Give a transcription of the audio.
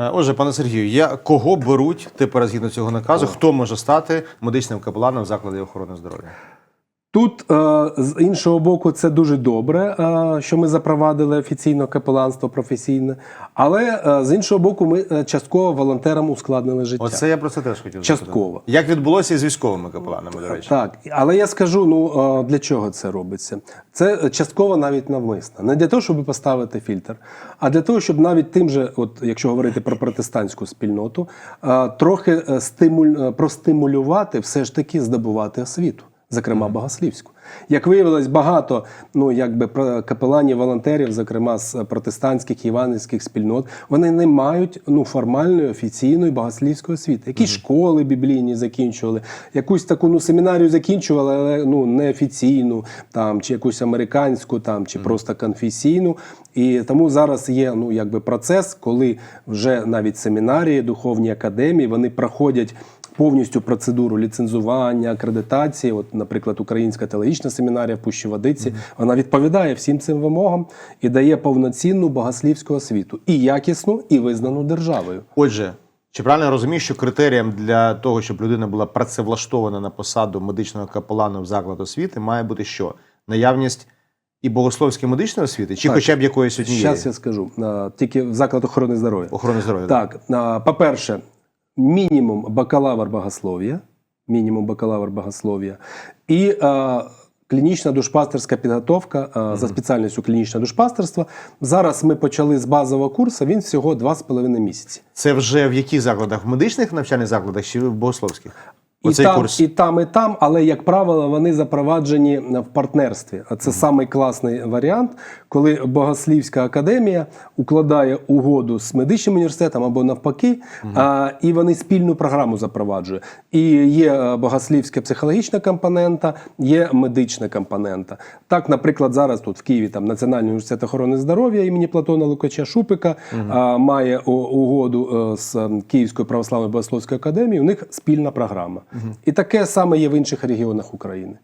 Е, Отже, пане Сергію, я кого беруть тепер згідно цього наказу? Хто може стати медичним капеланом в охорони здоров'я? Тут е, з іншого боку, це дуже добре, е, що ми запровадили офіційно капеланство професійне, але е, з іншого боку, ми частково волонтерам ускладнили життя. Оце я про це теж хотів Частково. запитати. Як відбулося із військовими капеланами, до речі? Так, але я скажу, ну для чого це робиться? Це частково навіть навмисно. Не для того, щоб поставити фільтр, а для того, щоб навіть тим же, от якщо говорити про протестантську спільноту, трохи стимуль, простимулювати все ж таки здобувати освіту. Зокрема, богослівську. Як виявилось, багато ну якби капеланів, волонтерів, зокрема з протестантських євангельських спільнот, вони не мають ну формальної офіційної богослівської освіти. Якісь школи біблійні закінчували, якусь таку ну семінарію закінчували, але ну не офіційну, там чи якусь американську, там чи просто конфесійну. І тому зараз є ну якби процес, коли вже навіть семінарії, духовні академії вони проходять повністю процедуру ліцензування, акредитації. От, наприклад, Українська теологічна семінарія в Пущі Водиці, вона відповідає всім цим вимогам і дає повноцінну богослівську освіту і якісну, і визнану державою. Отже, чи правильно я розумію, що критерієм для того, щоб людина була працевлаштована на посаду медичного капелана в заклад освіти, має бути що? Наявність і богословської медичної освіти, чи Так. хоча б якоїсь однієї Зараз я скажу тільки в заклад охорони здоров'я. охорони здоров'я? Так, по-перше, мінімум бакалавр богослов'я, мінімум бакалавр богослов'я і э, клінічна душпастерська підготовка а, за спеціальністю клінічне душпастерство. Зараз ми почали з базового курсу, він всього 2,5 місяці. Це вже в яких закладах? В медичних навчальних закладах чи в богословських? І там, курс. і там, і там, але як правило, вони запроваджені в партнерстві. А це самий класний варіант, коли Богослівська академія укладає угоду з медичним університетом або навпаки, а, і вони спільну програму запроваджують. І є е, богослівська психологічна компонента, є медична компонента. Так, наприклад, зараз тут в Києві там Національний університет охорони здоров'я імені Платона Лукача Шупика а, має угоду е, з Київською православною богословською академією. У них спільна програма. І таке саме є в інших регіонах України.